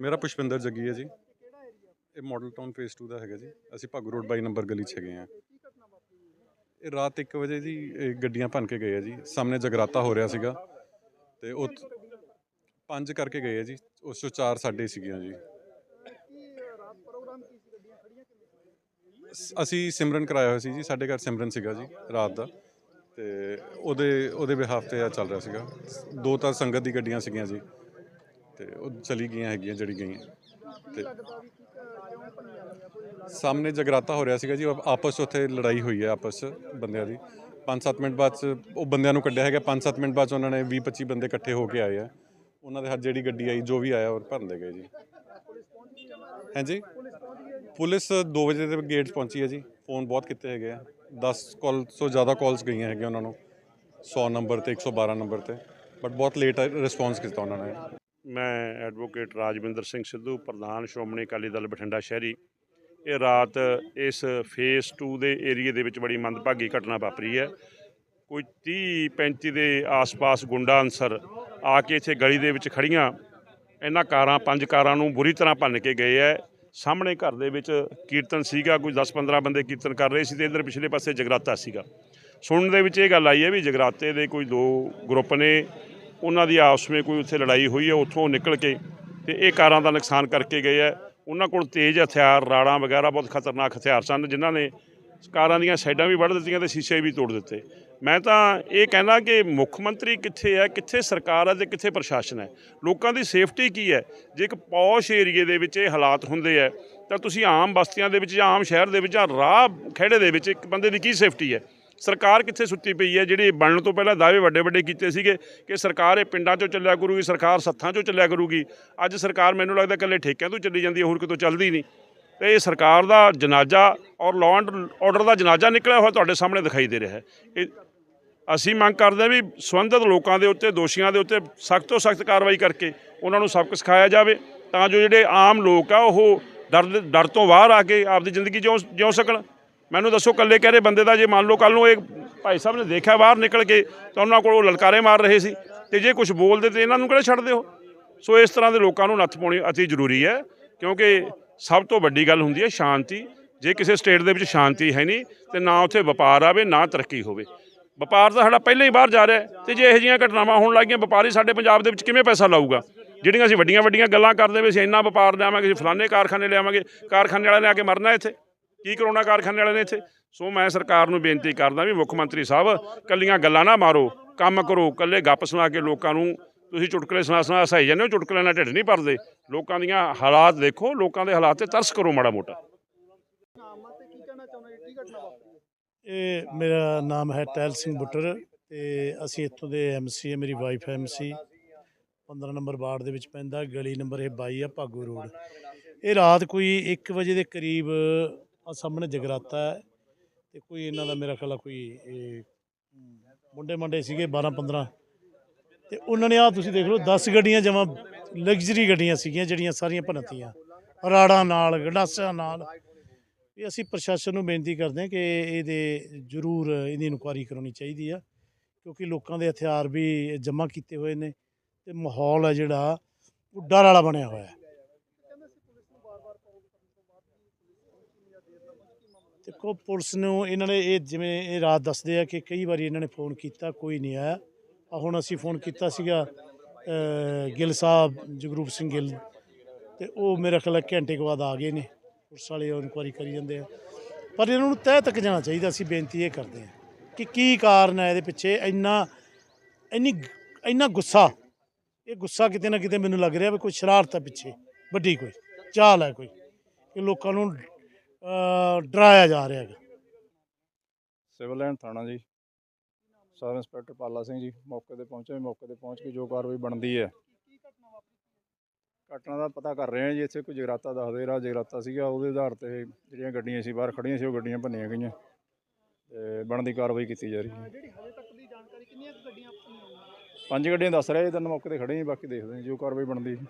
ਮੇਰਾ ਪੁਸ਼ਪਿੰਦਰ ਜੱਗੀ ਹੈ ਜੀ। ਇਹ ਮਾਡਲ ਟਾਊਨ ਫੇਸ 2 ਦਾ ਹੈਗਾ ਜੀ। ਅਸੀਂ ਭਾਗੂ ਰੋਡ ਬਾਈ ਨੰਬਰ ਗਲੀ 'ਚ ਹੈਗੇ ਆ ਇਹ ਰਾਤ 1 ਵਜੇ ਜੀ ਇਹ ਗੱਡੀਆਂ ਭੰਨ ਕੇ ਗਏ ਆ ਜੀ। ਸਾਹਮਣੇ ਜਗਰਾਤਾ ਹੋ ਰਿਹਾ ਸੀਗਾ ਤੇ ਉਹ ਪੰਜ ਕਰਕੇ ਗਏ ਆ ਜੀ। ਉਸ ਚੋਂ ਚਾਰ ਸਾਡੇ ਸੀਗੀਆਂ ਜੀ। ਅਸੀਂ ਸਿਮਰਨ ਕਰਾਇਆ ਹੋਇਆ ਸੀ ਜੀ, ਸਾਡੇ ਘਰ ਸਿਮਰਨ ਸੀਗਾ ਜੀ, ਰਾਤ ਦਾ। ਤੇ ਉਹਦੇ ਉਹਦੇ ਬਿਹਾਫ ਤੇ ਆ ਚੱਲ ਰਿਹਾ ਸੀਗਾ। ਦੋ ਤਾਂ ਸੰਗਤ ਦੀ ਗੱਡੀਆਂ ਸੀਗੀਆਂ ਜੀ, ਤੇ ਉਹ ਚਲੀ ਗਈਆਂ ਹੈਗੀਆਂ ਜਿਹੜੀ ਗਈਆਂ। ਤੇ ਸਾਹਮਣੇ ਜਗਰਾਤਾ ਹੋ ਰਿਹਾ ਸੀਗਾ ਜੀ ਆਪਸ ਉੱਥੇ ਲੜਾਈ ਹੋਈ ਹੈ ਆਪਸ 'ਚ ਬੰਦਿਆਂ ਦੀ। 5-7 ਮਿੰਟ ਬਾਅਦ 'ਚ ਉਹ ਬੰਦਿਆਂ ਨੂੰ ਕੱਢਿਆ ਹੈਗਾ 5-7 ਮਿੰਟ ਬਾਅਦ 'ਚ ਉਹਨਾਂ ਨੇ 20-25 ਬੰਦੇ ਇਕੱਠੇ ਹੋ ਕੇ ਆਏ ਆ। ਉਹਨਾਂ ਦੇ ਹੱਥ ਜਿਹੜੀ ਗੱਡੀ ਆਈ, ਜੋ ਵੀ ਆਇਆ ਉਹ ਭਰਨ ਦੇ ਗਏ ਜੀ। ਹਾਂਜੀ? ਪੁਲਿਸ 2 ਵਜੇ ਦੇ ਗੇਟ 'ਚ ਪਹੁੰਚੀ ਹੈ ਜੀ। ਫੋਨ ਬਹੁਤ ਕੀਤੇ ਹੈਗੇ ਆ। 10 ਕਾਲ ਤੋਂ ਜ਼ਿਆਦਾ ਕਾਲਸ ਗਈਆਂ ਹੈਗੀਆਂ ਉਹਨਾਂ ਨੂੰ। 100 ਨੰਬਰ ਤੇ 112 ਨੰਬਰ ਤੇ। ਬਟ ਬਹੁਤ ਲੇਟ ਰਿਸਪੌਂਸ ਕੀਤਾ ਉਹਨਾਂ ਨੇ। ਮੈਂ ਐਡਵੋਕੇਟ ਰਾਜਵਿੰਦਰ ਸਿੰਘ ਸਿੱਧੂ, ਪ੍ਰਧਾਨ ਸ਼੍ਰੋਮਣੀ ਅਕਾਲੀ ਦਲ ਬਠਿੰਡਾ ਸ਼ਹਿਰੀ। ਇਹ ਰਾਤ ਇਸ ਫੇਸ 2 ਦੇ ਏਰੀਏ ਦੇ ਵਿੱਚ ਬੜੀ ਮੰਦਭਾਗੀ ਘਟਨਾ ਵਾਪਰੀ ਹੈ। ਕੋਈ 30 35 ਦੇ ਆਸ-ਪਾਸ ਗੁੰਡਾ ਅਨਸਰ ਆ ਕੇ ਇੱਥੇ ਗਲੀ ਦੇ ਵਿੱਚ ਖੜੀਆਂ ਇਹਨਾਂ ਕਾਰਾਂ, ਪੰਜ ਕਾਰਾਂ ਨੂੰ ਬੁਰੀ ਤਰ੍ਹਾਂ ਭੰਨ ਕੇ ਗਏ ਹੈ। ਸਾਹਮਣੇ ਘਰ ਦੇ ਵਿੱਚ ਕੀਰਤਨ ਸੀਗਾ, ਕੋਈ 10-15 ਬੰਦੇ ਕੀਰਤਨ ਕਰ ਰਹੇ ਸੀ ਤੇ ਇਧਰ ਪਿਛਲੇ ਪਾਸੇ ਜਗਰਾਤਾ ਸੀਗਾ। ਸੁਣਨ ਦੇ ਵਿੱਚ ਇਹ ਗੱਲ ਆਈ ਹੈ ਵੀ ਜਗਰਾਤੇ ਦੇ ਕੋਈ ਦੋ ਗਰੁੱਪ ਨੇ, ਉਹਨਾਂ ਦੀ ਆਪਸ ਵਿੱਚ ਕੋਈ ਉੱਥੇ ਲੜਾਈ ਹੋਈ ਹੈ, ਉੱਥੋਂ ਨਿਕਲ ਕੇ ਤੇ ਇਹ ਕਾਰਾਂ ਦਾ ਨੁਕਸਾਨ ਕਰਕੇ ਗਏ ਹੈ। ਉਹਨਾਂ ਕੋਲ ਤੇਜ਼ ਹਥਿਆਰ, ਰਾੜਾਂ ਵਗੈਰਾ ਬਹੁਤ ਖਤਰਨਾਕ ਹਥਿਆਰ ਸਨ, ਜਿਨ੍ਹਾਂ ਨੇ ਕਾਰਾਂ ਦੀਆਂ ਸਾਈਡਾਂ ਵੀ ਵੱਢ ਦਿੱਤੀਆਂ ਤੇ ਸ਼ੀਸ਼ੇ ਵੀ ਤੋੜ ਦਿੱਤੇ। ਮੈਂ ਤਾਂ ਇਹ ਕਹਿੰਦਾ ਕਿ ਮੁੱਖ ਮੰਤਰੀ ਕਿੱਥੇ ਹੈ, ਕਿੱਥੇ ਸਰਕਾਰ ਹੈ ਤੇ ਕਿੱਥੇ ਪ੍ਰਸ਼ਾਸਨ ਹੈ? ਲੋਕਾਂ ਦੀ ਸੇਫਟੀ ਕੀ ਹੈ? ਜੇ ਇੱਕ ਪੌਸ਼ ਏਰੀਏ ਦੇ ਵਿੱਚ ਇਹ ਹਾਲਾਤ ਹੁੰਦੇ ਹੈ, ਤਾਂ ਤੁਸੀਂ ਆਮ ਬਸਤੀਆਂ ਦੇ ਵਿੱਚ ਜਾਂ ਆਮ ਸ਼ਹਿਰ ਦੇ ਵਿੱਚ ਜਾਂ ਰਾਹ ਖੇੜੇ ਦੇ ਵਿੱਚ ਇੱਕ ਬੰਦੇ ਦੀ ਕੀ ਸੇਫਟੀ ਹੈ? ਸਰਕਾਰ ਕਿੱਥੇ ਸੁੱਤੀ ਪਈ ਹੈ? ਜਿਹੜੀ ਬਣਨ ਤੋਂ ਪਹਿਲਾਂ ਦਾਅਵੇ ਵੱਡੇ ਵੱਡੇ ਕੀਤੇ ਸੀਗੇ ਕਿ ਸਰਕਾਰ ਇਹ ਪਿੰਡਾਂ 'ਚੋਂ ਚੱਲਿਆ ਕਰੂਗੀ, ਸਰਕਾਰ ਸੱਥਾਂ 'ਚੋਂ ਚੱਲਿਆ ਕਰੂਗੀ। ਅੱਜ ਸਰਕਾਰ ਮੈਨੂੰ ਲੱਗਦਾ ਇਕੱਲੇ ਠੇਕਿਆਂ ਤੋਂ ਚੱਲੀ ਜਾਂਦੀ ਹੈ, ਹੋਰ ਕਿਤੋਂ ਚੱਲਦੀ ਨਹੀਂ। ਤੇ ਇਹ ਸਰਕਾਰ ਦਾ ਜਨਾਜ਼ਾ ਔਰ ਲਾਅ ਐਂਡ ਆਰਡਰ ਦਾ ਜਨਾਜ਼ਾ ਨਿਕਲਿਆ ਹੋਇਆ ਤੁਹਾਡੇ ਸਾਹਮਣੇ ਦਿਖਾਈ ਦੇ ਰਿਹਾ ਹੈ। ਇਹ ਅਸੀਂ ਮੰਗ ਕਰਦੇ ਹਾਂ ਵੀ ਸੰਬੰਧਿਤ ਲੋਕਾਂ ਦੇ ਉੱਤੇ, ਦੋਸ਼ੀਆਂ ਦੇ ਉੱਤੇ ਸਖਤ ਤੋਂ ਸਖਤ ਕਾਰਵਾਈ ਕਰਕੇ ਉਹਨਾਂ ਨੂੰ ਸਬਕ ਸਿਖਾਇਆ ਜਾਵੇ ਤਾਂ ਜੋ ਜਿਹੜੇ ਆਮ ਲੋਕ ਆ ਉਹ ਡਰ ਦੇ- ਡਰ ਤੋਂ ਬਾਹਰ ਆ ਕੇ ਆਪਦੀ ਜ਼ਿੰਦਗੀ ਜਿਉ ਜਿਉ ਸਕਣ। ਮੈਨੂੰ ਦੱਸੋ ਕੱਲੇ ਕਹਿ ਰਹੇ ਬੰਦੇ ਦਾ, ਜੇ ਮੰਨ ਲਓ ਕੱਲ ਨੂੰ ਇਹ ਭਾਈ ਸਾਹਿਬ ਨੇ ਦੇਖਿਆ ਬਾਹਰ ਨਿਕਲ ਕੇ ਤਾਂ ਉਹਨਾਂ ਕੋਲ ਉਹ ਲਲਕਾਰੇ ਮਾਰ ਰਹੇ ਸੀ ਤੇ ਜੇ ਕੁਝ ਬੋਲਦੇ ਤੇ ਇਹਨਾਂ ਨੂੰ ਕਿਹੜਾ ਛੱਡਦੇ ਹੋ ਸੋ ਇਸ ਤਰ੍ਹਾਂ ਦੇ ਲੋਕਾਂ ਨੂੰ ਨੱਥ ਪਾਉਣੀ ਅਤੀ ਜ਼ਰੂਰੀ ਹੈ ਕਿਉਂਕਿ ਸਭ ਤੋਂ ਵੱਡੀ ਗੱਲ ਹੁੰਦੀ ਹੈ ਸ਼ਾਂਤੀ। ਜੇ ਕਿਸੇ ਸਟੇਟ ਦੇ ਵਿੱਚ ਸ਼ਾਂਤੀ ਹੈ ਨਹੀਂ, ਤੇ ਨਾ ਉੱਥੇ ਵਪਾਰ ਆਵੇ, ਨਾ ਤਰੱਕੀ ਹੋਵੇ। ਵਪਾਰ ਤਾਂ ਸਾਡਾ ਪਹਿਲਾਂ ਹੀ ਬਾਹਰ ਜਾ ਰਿਹਾ ਹੈ। ਤੇ ਜੇ ਇਹੋ ਜਿਹੀਆਂ ਘਟਨਾਵਾਂ ਹੋਣ ਲੱਗੀਆਂ, ਵਪਾਰੀ ਸਾਡੇ ਪੰਜਾਬ ਦੇ ਵਿੱਚ ਕਿਵੇਂ ਪੈਸਾ ਲਾਊਗਾ? ਜਿਹੜੀਆਂ ਅਸੀਂ ਵੱਡੀਆਂ ਵੱਡੀਆਂ ਗੱਲਾਂ ਕਰਦੇ ਵੀ ਅਸੀਂ ਇੰਨਾ ਵਪਾਰ ਲਿਆਵਾਂਗੇ, ਅਸੀਂ ਫਲਾਣੇ ਕਾਰਖਾਨੇ ਲਿਆਵਾਂਗੇ, ਕਾਰਖਾਨੇ ਵਾਲਿਆਂ ਨੇ ਆ ਕੇ ਮਰਨਾ ਇੱਥੇ। ਕੀ ਕਰੋਨਾ ਕਾਰਖਾਨੇ ਵਾਲਿਆਂ ਨੇ ਇੱਥੇ? ਸੋ ਮੈਂ ਸਰਕਾਰ ਨੂੰ ਬੇਨਤੀ ਕਰਦਾ ਵੀ ਮੁੱਖ ਮੰਤਰੀ ਸਾਹਿਬ ਕੱਲੀਆਂ ਗੱਲਾਂ ਨਾ ਮਾਰੋ, ਕੰਮ ਕਰੋ ਕੱਲੇ ਗੱਪ ਸੁਣਾ ਕੇ ਲੋਕਾਂ ਨੂੰ ਤੁਸੀਂ ਚੁਟਕਲੇ ਸੁਣਾ ਸੁਣਾ ਹਸਾਈ ਜਾਂਦੇ ਹੋ ਚੁਟਕਲੇ ਨਾਲ ਢਿੱਡ ਨਹੀਂ ਭਰਦੇ। ਲੋਕਾਂ ਦੀਆਂ ਹਾਲਾਤ ਦੇਖੋ, ਲੋਕਾਂ ਦੇ ਹਾਲਾਤ ਤੇ ਤਰਸ ਕਰੋ ਮਾੜਾ ਮੋਟਾ। ਇਹ ਮੇਰਾ ਨਾਮ ਹੈ ਟੈਲ ਸਿੰਘ ਬੁੱਟਰ ਤੇ ਅਸੀਂ ਇੱਥੋਂ ਦੇ ਐਮਸੀ ਹੈ, ਮੇਰੀ ਵਾਈਫ ਐਮਸੀ 15 ਨੰਬਰ ਵਾਰਡ ਦੇ ਵਿੱਚ ਪੈਂਦਾ, ਗਲੀ ਨੰਬਰ ਇਹ 22 ਆ, ਭਾਗੂ ਰੋਡ। ਇਹ ਰਾਤ ਕੋਈ 1 ਵਜੇ ਦੇ ਕਰੀਬ ਆ ਸਾਹਮਣੇ ਜਗਰਾਤਾ ਹੈ ਤੇ ਕੋਈ ਇਹਨਾਂ ਦਾ ਮੇਰਾ ਖਿਆਲ ਕੋਈ, ਇਹ ਮੁੰਡੇ ਮੰਡੇ ਸੀਗੇ 12 15 ਤੇ ਉਹਨਾਂ ਨੇ ਆ ਤੁਸੀਂ ਦੇਖ ਲਓ 10 ਗੱਡੀਆਂ ਜਮਾ ਲਗਜ਼ਰੀ ਗੱਡੀਆਂ ਸੀਗੀਆਂ, ਜਿਹੜੀਆਂ ਸਾਰੀਆਂ ਭੰਨਤੀਆਂ। ਰਾੜਾਂ ਨਾਲ, ਗੰਡਾਸਿਆਂ ਨਾਲ। ਵੀ ਅਸੀਂ ਪ੍ਰਸ਼ਾਸਨ ਨੂੰ ਬੇਨਤੀ ਕਰਦੇ ਹਾਂ ਕਿ ਇਹਦੇ ਜ਼ਰੂਰ ਇਹਦੀ ਇਨਕੁਆਇਰੀ ਕਰਾਉਣੀ ਚਾਹੀਦੀ ਆ, ਕਿਉਂਕਿ ਲੋਕਾਂ ਦੇ ਹਥਿਆਰ ਵੀ ਜਮ੍ਹਾਂ ਕੀਤੇ ਹੋਏ ਨੇ ਤੇ ਮਾਹੌਲ ਹੈ ਜਿਹੜਾ, ਉਹ ਡਰ ਵਾਲਾ ਬਣਿਆ ਹੋਇਆ। ਦੇਖੋ, ਪੁਲਿਸ ਨੂੰ ਇਹਨਾਂ ਨੇ ਇਹ ਜਿਵੇਂ ਇਹ ਰਾਤ ਦੱਸਦੇ ਆ ਕਿ ਕਈ ਵਾਰੀ ਇਹਨਾਂ ਨੇ ਫੋਨ ਕੀਤਾ, ਕੋਈ ਨਹੀਂ ਆਇਆ। ਆ ਹੁਣ ਅਸੀਂ ਫੋਨ ਕੀਤਾ ਸੀਗਾ ਗਿੱਲ ਸਾਹਿਬ, ਜਗਰੂਪ ਸਿੰਘ ਗਿੱਲ, ਤੇ ਉਹ ਮੇਰਾ ਖਿਆਲ ਘੰਟੇ ਕੁ ਬਾਅਦ ਆ ਗਏ ਨੇ। ਪੁਲਿਸ ਵਾਲੇ ਇਨਕੁਆਇਰੀ ਕਰੀ ਜਾਂਦੇ ਆ। ਪਰ ਇਹਨਾਂ ਨੂੰ ਤਹਿ ਤੱਕ ਜਾਣਾ ਚਾਹੀਦਾ, ਅਸੀਂ ਬੇਨਤੀ ਇਹ ਕਰਦੇ ਹਾਂ ਕਿ ਕੀ ਕਾਰਨ ਹੈ ਇਹਦੇ ਪਿੱਛੇ? ਇੰਨਾ, ਇੰਨੀ ਇੰਨਾ ਗੁੱਸਾ, ਇਹ ਗੁੱਸਾ ਕਿਤੇ ਨਾ ਕਿਤੇ ਮੈਨੂੰ ਲੱਗ ਰਿਹਾ ਵੀ ਕੋਈ ਸ਼ਰਾਰਤ ਹੈ ਪਿੱਛੇ, ਵੱਡੀ ਕੋਈ, ਚਾਲ ਹੈ ਕੋਈ, ਕਿ ਲੋਕਾਂ ਨੂੰ ਡਰਾਇਆ ਜਾ ਰਿਹਾ ਹੈਗਾ। ਸਿਵਲ ਲਾਈਨ ਥਾਣਾ ਜੀ। ਸਬ ਇੰਸਪੈਕਟਰ ਪਾਲਾ ਸਿੰਘ ਜੀ ਮੌਕੇ ਤੇ ਪਹੁੰਚੇ ਮੌਕੇ ਤੇ ਪਹੁੰਚ ਕੇ ਜੋ ਕਾਰਵਾਈ ਬਣਦੀ ਹੈ। ਘਟਨਾ ਦਾ ਪਤਾ ਕਰ ਰਹੇ ਹਾਂ ਜੀ ਇੱਥੇ ਕੋਈ ਜਗਰਾਤਾ ਦੱਸਦੇ ਰਾਹ ਜਗਰਾਤਾ ਸੀਗਾ ਉਹਦੇ ਆਧਾਰ ਤੇ ਜਿਹੜੀਆਂ ਗੱਡੀਆਂ ਸੀ ਬਾਹਰ ਖੜੀਆਂ ਸੀ ਉਹ ਗੱਡੀਆਂ ਭੰਨੀਆਂ ਗਈਆਂ ਤੇ ਬਣਦੀ ਕਾਰਵਾਈ ਕੀਤੀ ਜਾ ਰਹੀ ਹੈ। ਜਿਹੜੀ ਹਲੇ ਤੱਕ ਦੀ ਜਾਣਕਾਰੀ ਕਿੰਨੀਆਂ ਗੱਡੀਆਂ ਪੰਜ ਗੱਡੀਆਂ ਦੱਸ ਰਿਹਾ ਤਿੰਨ ਮੌਕੇ ਤੇ ਖੜੇ ਜੀ ਬਾਕੀ ਦੇਖਦੇ ਹਾਂ ਜੋ ਕਾਰਵਾਈ ਬਣਦੀ ਹੈ।